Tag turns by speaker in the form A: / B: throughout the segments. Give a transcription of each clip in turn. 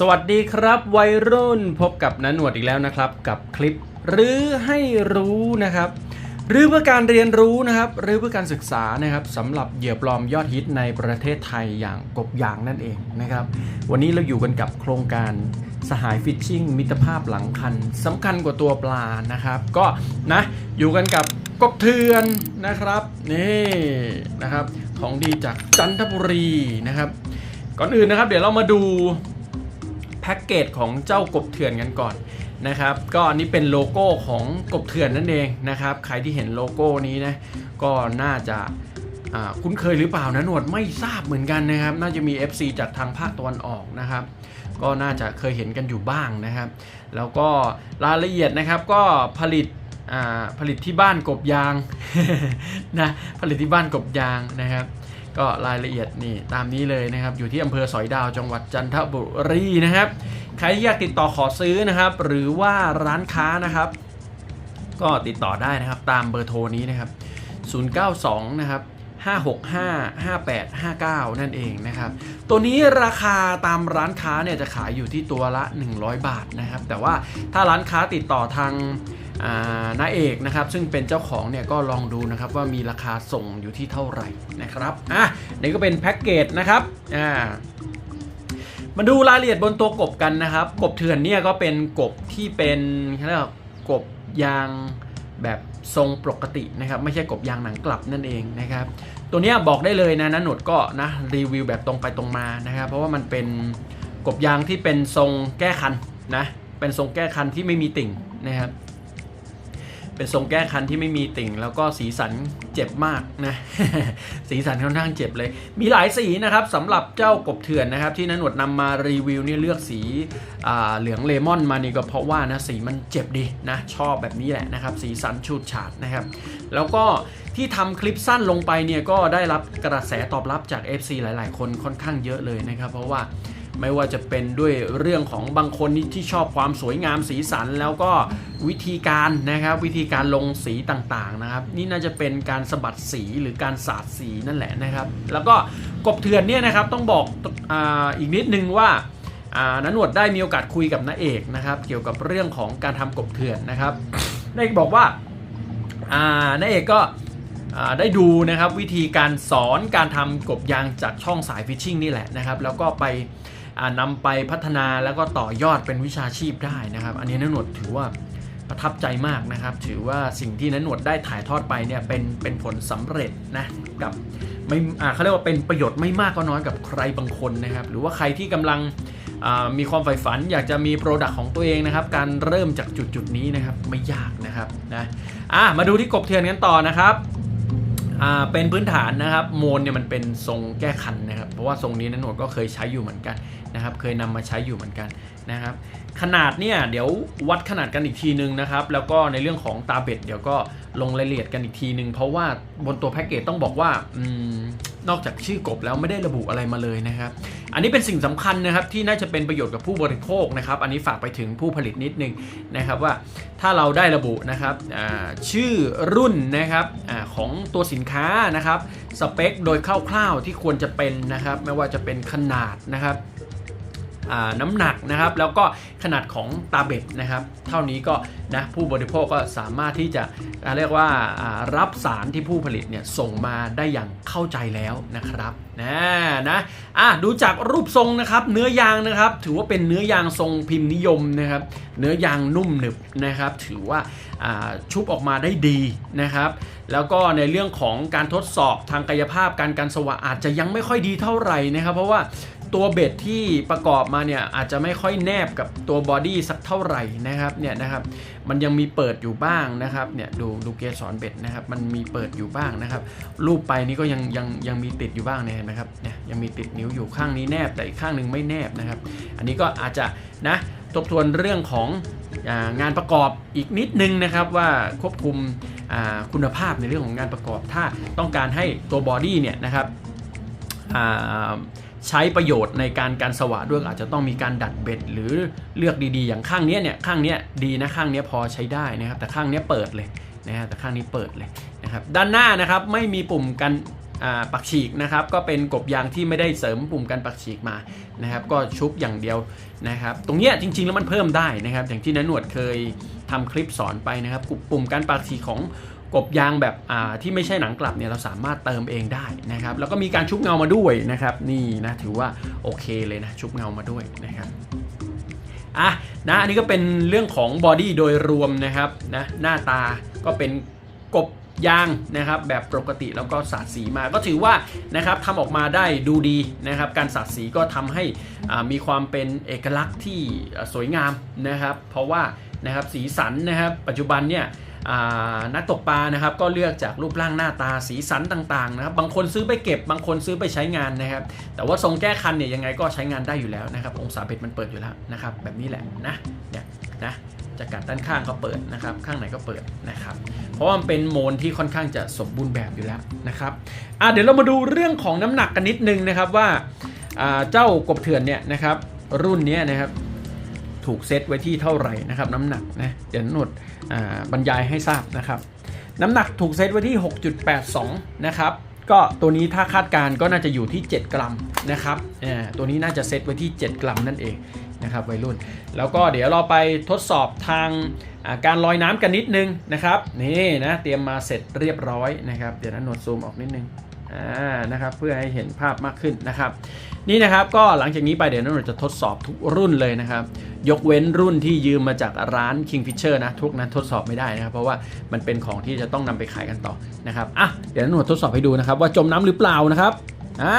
A: สวัสดีครับวัยรุ่นพบกับนันหนวดอีกแล้วนะครับ กับคลิปหรือให้รู้นะครับหรือเพื่อการเรียนรู้นะครับหรือเพื่อการศึกษานะครับสำหรับเหยื่อปลอมยอดฮิตในประเทศไทยอย่างกบยางนั่นเองนะครับ วันนี้เราอยู่กันกับโครงการสหายฟิชชิ่งมิตรภาพหลังคันสำคัญกว่าตัวปลานะครับ ก็นะอยู่กันกับกบเทือนนะครับนี่นะครับของดีจากจันทบุรีนะครับ ก่อนอื่นนะครับ เดี๋ยวเรามาดู แพ็กเกจของเจ้ากบเถื่อนกันก่อนนะครับ ก็อันนี้เป็นโลโก้ของกบเถื่อนนั่นเองนะครับ ใครที่เห็นโลโก้นี้นะก็น่าจะคุ้นเคยหรือเปล่านะหนวดไม่ทราบเหมือนกันนะครับ น่าจะมี FC จากทางภาคตะวันออกนะครับ ก็น่าจะเคยเห็นกันอยู่บ้างนะครับ แล้วก็รายละเอียดนะครับก็ผลิตผลิตที่บ้านกบยางนะผลิตที่บ้านกบยางนะครับ ก็รายละเอียดนี่ตามนี้เลยนะครับ อยู่ที่อำเภอสอยดาวจังหวัดจันทบุรีนะครับ ใครอยากติดต่อขอซื้อนะครับ หรือว่าร้านค้านะครับ ก็ติดต่อได้นะครับตามเบอร์โทรนี้นะครับ 092 นะครับ565 5859 นั่นเองนะครับ ตัวนี้ราคาตามร้านค้าเนี่ยจะขายอยู่ที่ตัวละ 100 บาทนะครับ แต่ว่าถ้าร้านค้าติดต่อทางาน้าเอกนะครับซึ่งเป็นเจ้าของเนี่ยก็ลองดูนะครับว่ามีราคาส่งอยู่ที่เท่าไหร่นะครับอะนี่ก็เป็นแพ็กเกจนะครับอ่ามาดูรายละเอียดบนตัวกบกันนะครับ กบเถื่อนเนี่ยก็เป็นกบที่เป็นเรียกว่ากบยางแบบทรงปกตินะครับ ไม่ใช่กบยางหนังกลับนั่นเองนะครับ ตัวนี้บอกได้เลยนะนันหนวดก็นะรีวิวแบบตรงไปตรงมานะครับ เพราะว่ามันเป็นกบยางที่เป็นทรงแก้คันนะเป็นทรงแก้คันที่ไม่มีติ่งนะครับ เป็นทรงแก้คันที่ไม่มีติ่ง แล้วก็สีสันเจ็บมากนะ สีสันค่อนข้างเจ็บเลย มีหลายสีนะครับสำหรับเจ้ากบเถื่อนนะครับ ที่นันหนวดนำมารีวิวนี่เลือกสีอ่าเหลืองเลมอนมานี่ก็เพราะว่านะสีมันเจ็บดีนะชอบแบบนี้แหละนะครับ สีสันฉูดฉาดนะครับ แล้วก็ที่ทำคลิปสั้นลงไปเนี่ยก็ได้รับกระแสตอบรับจาก FC หลาย ๆ คนค่อนข้างเยอะเลยนะครับ เพราะว่า ไม่ว่าจะเป็นด้วยเรื่องของบางคนที่ชอบความสวยงามสีสัน แล้วก็วิธีการนะครับ วิธีการลงสีต่างๆนะครับ นี่น่าจะเป็นการสะบัดสีหรือการสาดสีนั่นแหละนะครับ แล้วก็กบเถื่อนเนี่ยนะครับต้องบอกออีกนิดนึงว่าอ่านันหนวดได้มีโอกาสคุยกับน้าเอกนะครับ เกี่ยวกับเรื่องของการทำกบเถื่อนนะครับน้าเอกบอกว่าน้าเอกก็ได้ดูนะครับวิธีการสอนการทำกบยางจากช่องสายฟิชชิ่งนี่แหละนะครับ แล้วก็ไป นำไปพัฒนาแล้วก็ต่อยอดเป็นวิชาชีพได้นะครับ อันนี้นันหนวดถือว่าประทับใจมากนะครับ ถือว่าสิ่งที่นันหนวดได้ถ่ายทอดไปเนี่ยเป็นเป็นผลสำเร็จนะกับไม่เขาเรียกว่าเป็นประโยชน์ไม่มากก็น้อยกับใครบางคนนะครับ หรือว่าใครที่กำลังมีความใฝ่ฝันอยากจะมีโปรดักต์ของตัวเองนะครับ การเริ่มจากจุดจุดนี้นะครับไม่ยากนะครับนะอะมาดูที่กบเทือนกันต่อนะครับ อ่าเป็นพื้นฐานนะครับโมนเนี่ยมันเป็นทรงแก้คันนะครับ เพราะว่าทรงนี้นันหนวดก็เคยใช้อยู่เหมือนกันนะครับ เคยนำมาใช้อยู่เหมือนกันนะครับ ขนาดเนี่ยเดี๋ยววัดขนาดกันอีกทีนึงนะครับ แล้วก็ในเรื่องของตาเบ็ดเดี๋ยวก็ลงรายละเอียดกันอีกทีนึง เพราะว่าบนตัวแพ็กเกจต้องบอกว่าอม นอกจากชื่อกบแล้วไม่ได้ระบุอะไรมาเลยนะครับ อันนี้เป็นสิ่งสำคัญนะครับที่น่าจะเป็นประโยชน์กับผู้บริโภคนะครับ อันนี้ฝากไปถึงผู้ผลิตนิดนึงนะครับว่าถ้าเราได้ระบุนะครับชื่อรุ่นนะครับอของตัวสินค้านะครับสเปคโดยคร่าวๆที่ควรจะเป็นนะครับ ไม่ว่าจะเป็นขนาดนะครับ น้ำหนักนะครับ แล้วก็ขนาดของตาเบ็ดนะครับ เท่านี้ก็นะผู้บริโภคก็สามารถที่จะเรียกว่ารับสารที่ผู้ผลิตเนี่ยส่งมาได้อย่างเข้าใจแล้วนะครับนะนะอะดูจากรูปทรงนะครับ เนื้อยางนะครับ ถือว่าเป็นเนื้อยางทรงพิมพ์นิยมนะครับ เนื้อยางนุ่มหนึบนะครับ ถือว่าอ่าชุบออกมาได้ดีนะครับ แล้วก็ในเรื่องของการทดสอบทางกายภาพการกันสว่างอาจจะยังไม่ค่อยดีเท่าไหร่นะครับ เพราะว่า ตัวเบ็ดที่ประกอบมาเนี่ยอาจจะไม่ค่อยแนบกับตัวบอดี้สักเท่าไหร่นะครับเนี่ยนะครับมันยังมีเปิดอยู่บ้างนะครับเนี่ยดูดูเกสรเบ็ดนะครับมันมีเปิดอยู่บ้างนะครับ รูปไปนี่ก็ยังยังยังมีติดอยู่บ้างเนี่ยเห็นไหมครับเนี่ยยังมีติดนิ้วอยู่ข้างนี้แนบแต่อีกข้างหนึ่งไม่แนบนะครับ อันนี้ก็อาจจะนะทบทวนเรื่องของงานประกอบอีกนิดนึงนะครับว่าควบคุมคุณภาพในเรื่องของงานประกอบ ถ้าต้องการให้ตัวบอดี้เนี่ยนะครับอ่า ใช้ประโยชน์ในการการสว่าด้วยอาจจะต้องมีการดัดเบ็ด หรือเลือกดีๆ อย่างข้างนี้เนี่ยข้างนี้ดีนะข้างนี้พอใช้ได้นะครับ แต่ข้างนี้เปิดเลยนะฮะแต่ข้างนี้เปิดเลยนะครับด้านหน้านะครับไม่มีปุ่มกันปักฉีกนะครับก็เป็นกบยางที่ไม่ได้เสริมปุ่มกันปักฉีกมานะครับ ก็ชุบอย่างเดียวนะครับ ตรงเนี้ยจริง ๆ แล้วมันเพิ่มได้นะครับ อย่างที่นันหนวดเคยทำคลิปสอนไปนะครับปุ่มกันปักฉีกของ กบยางแบบอ่าที่ไม่ใช่หนังกลับเนี่ยเราสามารถเติมเองได้นะครับ แล้วก็มีการชุบเงามาด้วยนะครับ นี่นะถือว่าโอเคเลยนะชุบเงามาด้วยนะครับอะนะอันนี้ก็เป็นเรื่องของบอดี้โดยรวมนะครับนะหน้าตาก็เป็นกบยางนะครับแบบปกติแล้วก็สาดสีมาก็ถือว่านะครับทำออกมาได้ดูดีนะครับ การสาดสีก็ทำให้มีความเป็นเอกลักษณ์ที่สวยงามนะครับ เพราะว่านะครับสีสันนะครับปัจจุบันเนี่ย นักตกปลานะครับก็เลือกจากรูปร่างหน้าตาสีสันต่างๆนะครับบางคนซื้อไปเก็บบางคนซื้อไปใช้งานนะครับ แต่ว่าทรงแก้คันเนี่ยยังไงก็ใช้งานได้อยู่แล้วนะครับ องศาเบ็ดมันเปิดอยู่แล้วนะครับ แบบนี้แหละนะเนี่ยนะจะกัดด้านข้างก็เปิดนะครับ ข้างไหนก็เปิดนะครับ เพราะว่ามันเป็นโมนที่ค่อนข้างจะสมบูรณ์แบบอยู่แล้วนะครับอะเดี๋ยวเรามาดูเรื่องของน้ำหนักกันนิดนึงนะครับว่าเจ้ากบเถื่อนเนี่ยนะครับรุ่นนี้นะครับ ถูกเซตไว้ที่เท่าไหร่นะครับน้ำหนักนะเดี๋ยวหนวดบรรยายให้ทราบนะครับ น้ำหนักถูกเซตไว้ที่ 6.82 นะครับก็ตัวนี้ถ้าคาดการก็น่าจะอยู่ที่ 7 กรัมนะครับอ่าตัวนี้น่าจะเซตไว้ที่ 7 กรัมนั่นเองนะครับวัยรุ่น แล้วก็เดี๋ยวเราไปทดสอบทางาการลอยน้ำกันนิดนึงนะครับนี่นะเตรียมมาเสร็จเรียบร้อยนะครับ เดี๋ยวนะหนวดซูมออกนิดนึงอ่านะครับเพื่อให้เห็นภาพมากขึ้นนะครับ นี่นะครับก็หลังจากนี้ไปเดี๋ยวเราจะทดสอบทุกรุ่นเลยนะครับ ยกเว้นรุ่นที่ยืมมาจากร้าน Kingfisher นะทุกนั้นทดสอบไม่ได้นะครับ เพราะว่ามันเป็นของที่จะต้องนำไปขายกันต่อนะครับอะเดี๋ยวหนวดทดสอบให้ดูนะครับ ว่าจมน้ำหรือเปล่านะครับอ่า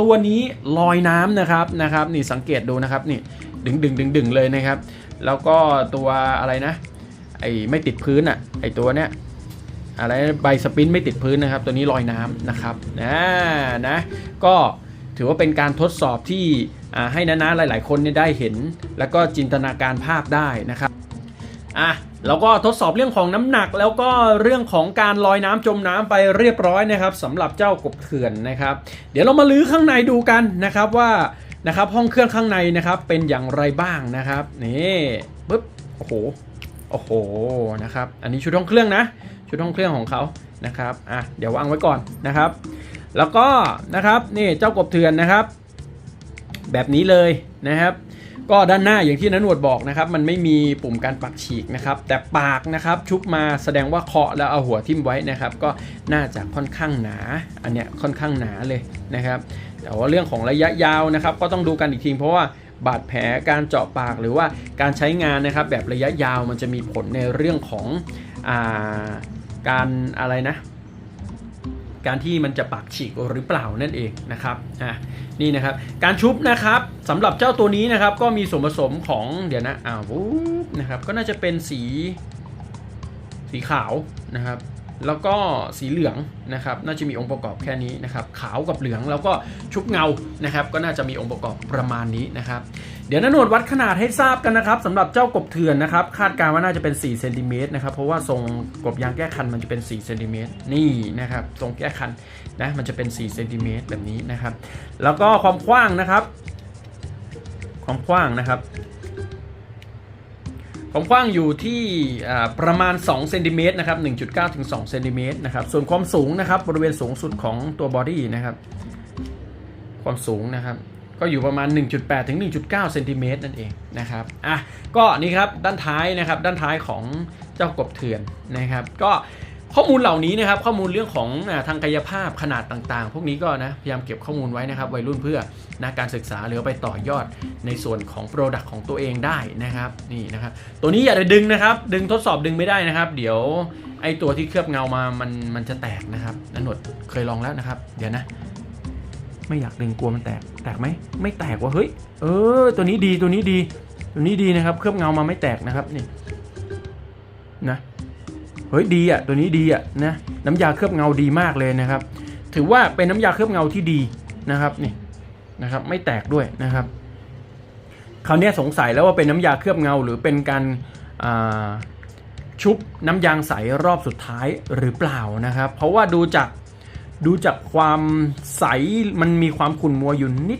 A: ตัวนี้ลอยน้ำนะครับนะครับ นี่สังเกตดูนะครับนี่ดึงดึงดึงดึงเลยนะครับ แล้วก็ตัวอะไรนะ ไอ้ไม่ติดพื้นอะไอ้ตัวเนี้ยอะไรใบสปินไม่ติดพื้นนะครับ ตัวนี้ลอยน้ำนะครับนะนะก็ ถือว่าเป็นการทดสอบที่ให้นาๆหลาย ๆ คนได้เห็น แล้วก็จินตนาการภาพได้นะครับอะแล้วก็ทดสอบเรื่องของน้ำหนักแล้วก็เรื่องของการลอยน้ำจมน้ำไปเรียบร้อยนะครับสำหรับเจ้ากบเถื่อนนะครับ เดี๋ยวเรามาลื้อข้างในดูกันนะครับว่านะครับห้องเครื่องข้างในนะครับเป็นอย่างไรบ้างนะครับนี่ปึ๊บโอ้โหโอ้โหนะครับ อันนี้ชุดห้องเครื่องนะ ชุดห้องเครื่องของเขานะครับอะเดี๋ยววางไว้ก่อนนะครับ แล้วก็นะครับนี่เจ้ากบเถื่อนนะครับ แบบนี้เลยนะครับ ก็ด้านหน้าอย่างที่นันวดบอกนะครับ มันไม่มีปุ่มการปักฉีกนะครับ แต่ปากนะครับชุบมาแสดงว่าเคาะแล้วเอาหัวทิ่มไว้นะครับ ก็น่าจะค่อนข้างหนา อันเนี้ยค่อนข้างหนาเลยนะครับ แต่ว่าเรื่องของระยะยาวนะครับ ก็ต้องดูกันอีกทีเพราะว่าบาดแผลการเจาะปากหรือว่าการใช้งานนะครับ แบบระยะยาวมันจะมีผลในเรื่องของอาการอะไรนะ การที่มันจะปากฉีกหรือเปล่านั่นเองนะครับอะนี่นะครับการชุบนะครับสำหรับเจ้าตัวนี้นะครับก็มีส่วนผสมของเดี๋ยวนะอ้าววูบนะครับก็น่าจะเป็นสีสีขาวนะครับแล้วก็สีเหลืองนะครับน่าจะมีองค์ประกอบแค่นี้นะครับขาวกับเหลืองแล้วก็ชุบเงานะครับก็น่าจะมีองค์ประกอบประมาณนี้นะครับ ดี๋ยวนะหนวดวัดขนาดให้ทราบกันนะครับสำหรับเจ้ากบเถื่อนนะครับคาดการณ์ว่าน่าจะเป็น4เซนติเมตรนะครับเพราะว่าทรงกบยางแก้คันมันจะเป็น4เซนติเมตรนี่นะครับทรงแก้คันนะมันจะเป็น4เซนติเมตรแบบนี้นะครับแล้วก็ความกว้างนะครับ ความกว้างนะครับความกว้างอยู่ที่ประมาณ2เซนติเมตรนะครับ1.9ถึง2เซนติเมตรนะครับส่วนความสูงนะครับบริเวณสูงสุดของตัวบอดี้นะครับความสูงนะครับ ก็อยู่ประมาณ 1.8 ถึง 1.9 เซนติเมตรนั่นเองนะครับอะก็นี่ครับด้านท้ายนะครับด้านท้ายของเจ้ากบเถื่อนนะครับก็ข้อมูลเหล่านี้นะครับข้อมูลเรื่องของทางกายภาพขนาดต่างๆ พวกนี้ก็นะพยายามเก็บข้อมูลไว้นะครับวัยรุ่นเพื่อนะการศึกษาหรือไปต่อยอดในส่วนของ Product ของตัวเองได้นะครับนี่นะครับตัวนี้อย่าไปดึงนะครับ ดึงทดสอบดึงไม่ได้นะครับ เดี๋ยวไอตัวที่เคลือบเงามามันมันจะแตกนะครับนนหนดเคยลองแล้วนะครับ เดี๋ยวนะ ไม่อยากดึงกลัวมันแตก แตกไหม ไม่แตกว่ะเฮ้ย เออ ตัวนี้ดีตัวนี้ดี ตัวนี้ดีนะครับ เคลือบเงามาไม่แตกนะครับนี่ นะ เฮ้ยดีอะ ตัวนี้ดีอะนะ น้ำยาเคลือบเงาดีมากเลยนะครับ ถือว่าเป็นน้ำยาเคลือบเงาที่ดีนะครับนี่นะครับ ไม่แตกด้วยนะครับ คราวนี้สงสัยแล้วว่าเป็นน้ำยาเคลือบเงาหรือเป็นการชุบน้ำยางใสรอบสุดท้ายหรือเปล่านะครับ เพราะว่าดูจาก ดูจากความใสมันมีความขุ่นมัวอยู่นิ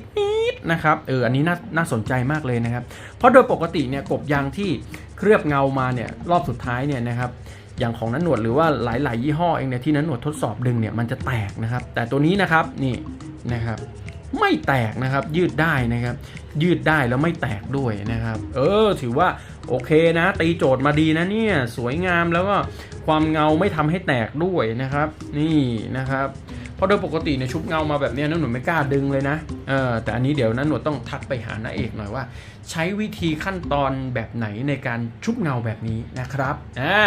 A: ดๆนะครับเอออันนี้น่าน่าสนใจมากเลยนะครับ เพราะโดยปกติเนี่ยกบยางที่เคลือบเงามาเนี่ยรอบสุดท้ายเนี่ยนะครับอย่างของนันหนวดหรือว่าหลาย ๆ ยี่ห้อเองเนี่ยที่นันหนวดทดสอบดึงเนี่ยมันจะแตกนะครับ แต่ตัวนี้นะครับนี่นะครับไม่แตกนะครับยืดได้นะครับ ยืดได้แล้วไม่แตกด้วยนะครับ เออ ถือว่า โอเคนะตีโจทย์มาดีนะเนี่ยสวยงามแล้วก็ความเงาไม่ทำให้แตกด้วยนะครับ นี่นะครับเพราะโดยปกติเนี่ยชุบเงามาแบบนี้นันหนวดไม่กล้าดึงเลยนะเออแต่อันนี้เดี๋ยวนันหนวดต้องทักไปหาน้าเอกหน่อยว่า ใช้วิธีขั้นตอนแบบไหนในการชุบเงาแบบนี้นะครับอ่า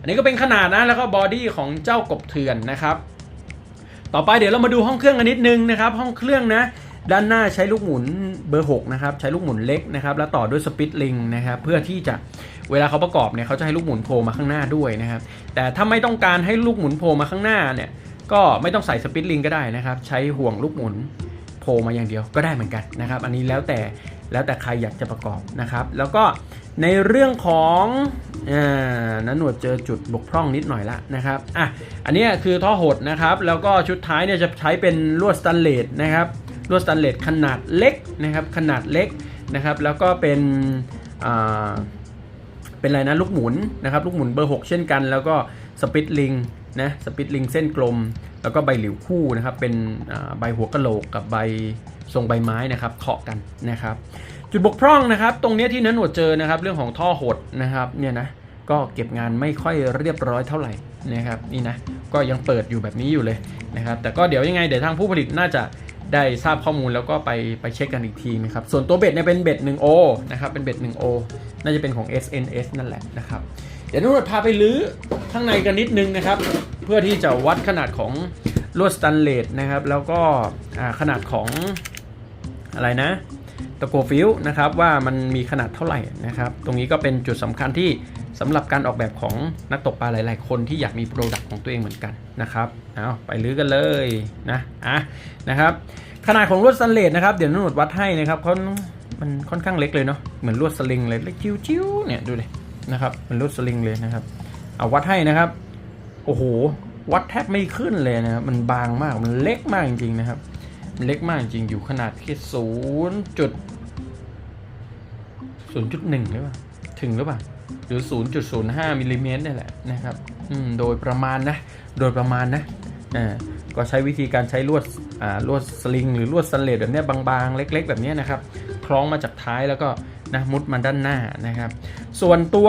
A: อันนี้ก็เป็นขนาดนะแล้วก็บอดี้ของเจ้ากบเถื่อนนะครับ ต่อไปเดี๋ยวเรามาดูห้องเครื่องกันนิดนึงนะครับ ห้องเครื่องนะ ด้านหน้าใช้ลูกหมุนเบอร์6นะครับใช้ลูกหมุนเล็กนะครับแล้วต่อด้วยสปิตลิงนะครับเพื่อที่จะเวลาเขาประกอบเนี่ยเขาจะให้ลูกหมุนโผล่มาข้างหน้าด้วยนะครับแต่ถ้าไม่ต้องการให้ลูกหมุนโผล่มาข้างหน้าเนี่ยก็ไม่ต้องใส่สปิตลิงก็ได้นะครับใช้ห่วงลูกหมุนโผล่มาอย่างเดียวก็ได้เหมือนกันนะครับอันนี้แล้วแต่แล้วแต่ใครอยากจะประกอบนะครับ แล้วก็ในเรื่องของอนันหนวดเจอจุดบกพร่องนิดหน่อยละนะครับอะอันนี้คือท่อหดนะครับ แล้วก็ชุดท้ายเนี่ยจะใช้เป็นลวดสแตนเลสนะครับ ลวดสแตนเลสขนาดเล็กนะครับขนาดเล็กนะครับแล้วก็เป็นเป็นอะไรนะลูกหมุนนะครับลูกหมุนเบอร์ 6 เช่นกัน แล้วก็สปิตลิงนะสปิตลิงเส้นกลม แล้วก็ใบหลิวคู่นะครับเป็นใบหัวกะโหลกกับใบทรงใบไม้นะครับเคาะกันนะครับจุดบกพร่องนะครับ ตรงเนี้ยที่นันหนวดเจอนะครับเรื่องของท่อหดนะครับเนี่ยนะก็เก็บงานไม่ค่อยเรียบร้อยเท่าไหร่นะครับนี่นะก็ยังเปิดอยู่แบบนี้อยู่เลยนะครับแต่ก็เดี๋ยวยังไงเดี๋ยวทางผู้ผลิตน่าจะ ได้ทราบข้อมูลแล้วก็ไปไปเช็คกันอีกทีนะครับ ส่วนตัวเบ็ดเนี่ยเป็นเบ็ด 1O นะครับ เป็นเบ็ด 1O น่าจะเป็นของ SNS นั่นแหละนะครับ เดี๋ยวนันหนพาไปลื้อข้างในกันนิดนึงนะครับ เพื่อที่จะวัดขนาดของลวดสแตนเลสนะครับ แล้วก็ขนาดของอะไรนะตะกัวฟิวนะครับว่ามันมีขนาดเท่าไหร่นะครับ ตรงนี้ก็เป็นจุดสำคัญที่ สำหรับการออกแบบของนักตกปลาหลาย ๆ คนที่อยากมีโปรดักต์ของตัวเองเหมือนกันนะครับเอาไปลื้อกันเลยนะอะนะครับ ขนาดของลวดสแตนเลสนะครับเดี๋ยวนุ่นวัดให้นะครับเขามันค่อนข้างเล็กเลยเนาะเหมือนลวดสลิงเลยเล็กจิ้วๆเนี่ยดูเลยนะครับเป็นลวดสลิงเลยนะครับเอาวัดให้นะครับโอ้โหวัดแทบไม่ขึ้นเลยนะครับมันบางมากมันเล็กมากจริงๆนะครับมันเล็กมากจริงอยู่ขนาดแค่ศูนย์จุดศูนย์จุดหนึ่งหรือเปล่าถึงหรือเปล่า หรือศูนย์จุดศูนย์ห้ามิลลิเมตรนี่แหละนะครับโดยประมาณนะ โดยประมาณนะก็ใช้วิธีการใช้ลวดลวดสลิง หรือลวดสแตนเลสแบบนี้บางๆ เล็ก ๆ แบบนี้นะครับ คล้องมาจากท้ายแล้วก็นะมุดมาด้านหน้านะครับ ส่วนตัว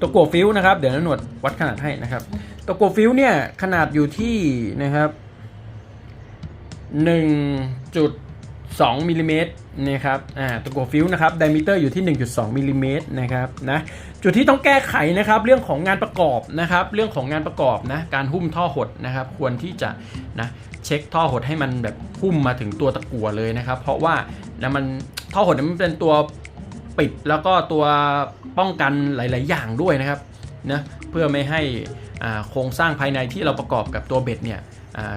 A: ตัวโกฟิวนะครับ เดี๋ยวนะหนวดวัดขนาดให้นะครับ ตัวโกฟิวเนี่ยขนาดอยู่ที่นะครับ 1.2มิลลิเมตร นะครับอ่าตัวกฟิวนะครับไดมิเตอร์อยู่ที่ 1.2มิลลิเมตรนะครับนะจุดที่ต้องแก้ไขนะครับเรื่องของงานประกอบนะครับเรื่องของงานประกอบนะการหุ้มท่อหดนะครับควรที่จะนะเช็คท่อหดให้มันแบบหุ้มมาถึงตัวตะกั่วเลยนะครับ เพราะว่านะมันท่อหดมันเป็นตัวปิดแล้วก็ตัวป้องกันหลาย ๆ อย่างด้วยนะครับนะเพื่อไม่ให้อ่าโครงสร้างภายในที่เราประกอบกับตัวเบ็ดเนี่ย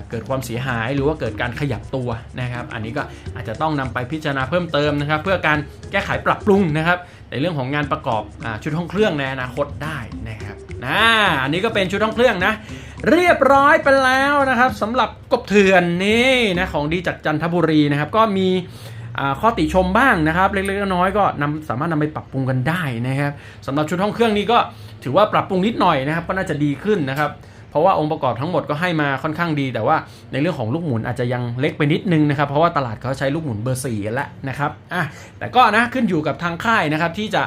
A: เกิดความเสียหายหรือว่าเกิดการขยับตัวนะครับ อันนี้ก็อาจจะต้องนำไปพิจารณาเพิ่มเติมนะครับ เพื่อการแก้ไขปรับปรุงนะครับ ในเรื่องของงานประกอบอชุดห้องเครื่องในอนาคตได้นะครับนะอันนี้ก็เป็นชุดห้องเครื่องนะเรียบร้อยไปแล้วนะครับสำหรับกบเถื่อนนี่นะของดีจากจันทบุรีนะครับ ก็มีข้อติชมบ้างนะครับ เล็กๆน้อยๆก็นำสามารถนำไปปรับปรุงกันได้นะครับสำหรับชุดห้องเครื่องนี้ก็ถือว่าปรับปรุงนิดหน่อยนะครับ ก็น่าจะดีขึ้นนะครับ เพราะว่าองค์ประกอบทั้งหมดก็ให้มาค่อนข้างดี แต่ว่าในเรื่องของลูกหมุนอาจจะยังเล็กไปนิดนึงนะครับ เพราะว่าตลาดเขาใช้ลูกหมุนเบอร์สี่แล้วนะครับอะแต่ก็นะขึ้นอยู่กับทางค่ายนะครับที่จะ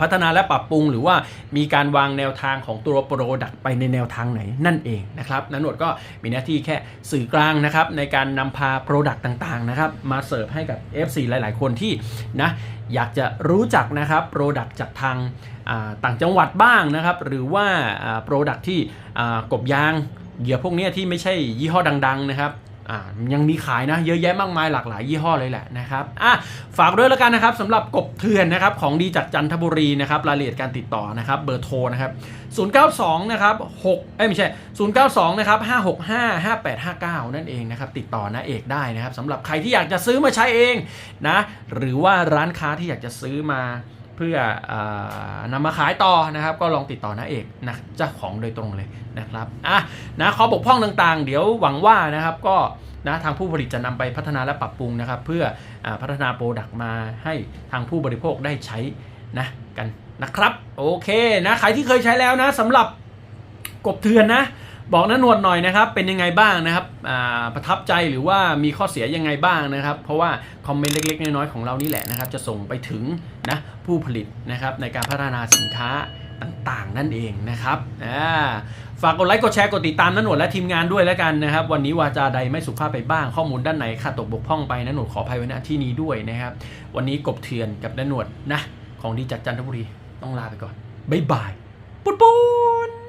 A: พัฒนาและปรับปรุง หรือว่ามีการวางแนวทางของตัวโปรดักต์ไปในแนวทางไหนนั่นเองนะครับนันหนวดก็มีหน้าที่แค่สื่อกลางนะครับในการนำพาโปรดักต์ต่างๆนะครับมาเสิร์ฟให้กับ FC หลาย ๆ คนที่นะอยากจะรู้จักนะครับโปรดักต์จากทางต่างจังหวัดบ้างนะครับหรือว่าโปรดักต์ที่กบยางเหยื่อพวกนี้ที่ไม่ใช่ยี่ห้อดัง ๆ นะครับ อ่ายังมีขายนะเยอะแยะมากมายหลากหลายยี่ห้อเลยแหละนะครับอะฝากด้วยแล้วกันนะครับสำหรับกบเถื่อนนะครับของดีจากจันทบุรีนะครับรายละเอียดการติดต่อนะครับเบอร์โทรนะครับ092นะครับ6เอ้ยไม่ใช่092นะครับ565 5859 นั่นเองนะครับติดต่อนะเอกได้นะครับสำหรับใครที่อยากจะซื้อมาใช้เองนะหรือว่าร้านค้าที่อยากจะซื้อมา เพื่ออนำมาขายต่อนะครับ ก็ลองติดต่อนะเอกนะเจ้าของโดยตรงเลยนะครับอะนะข้อบกพร่องต่างๆ เดี๋ยวหวังว่านะครับก็นะทางผู้ผลิตจะนำไปพัฒนาและปรับปรุงนะครับ เพื่ออพัฒนาโปรดักต์มาให้ทางผู้บริโภคได้ใช้นะกันนะครับ โอเคนะใครที่เคยใช้แล้วนะสำหรับกบเถือนนะ บอกนะหนวดหน่อยนะครับ เป็นยังไงบ้างนะครับประทับใจหรือว่ามีข้อเสียยังไงบ้างนะครับ เพราะว่าคอมเมนต์เล็กๆ น้อยๆของเรานี่แหละนะครับ จะส่งไปถึงนะผู้ผลิตนะครับในการพัฒนาสินค้าต่างๆ นั่นเองนะครับฝากกดไลค์กดแชร์กดติดตามนะหนวดและทีมงานด้วยแล้วกันนะครับ วันนี้วาจาใดไม่สุภาพไปบ้างข้อมูลด้านไหนขาดตกบกพร่องไปนะหนวดขออภัยไว้ณที่นี้ด้วยนะครับ วันนี้กบเถือนกับนะหนวดนะของดีจากจันทบุรีต้องลาไปก่อนบ๊ายบายปุ้นปุ้น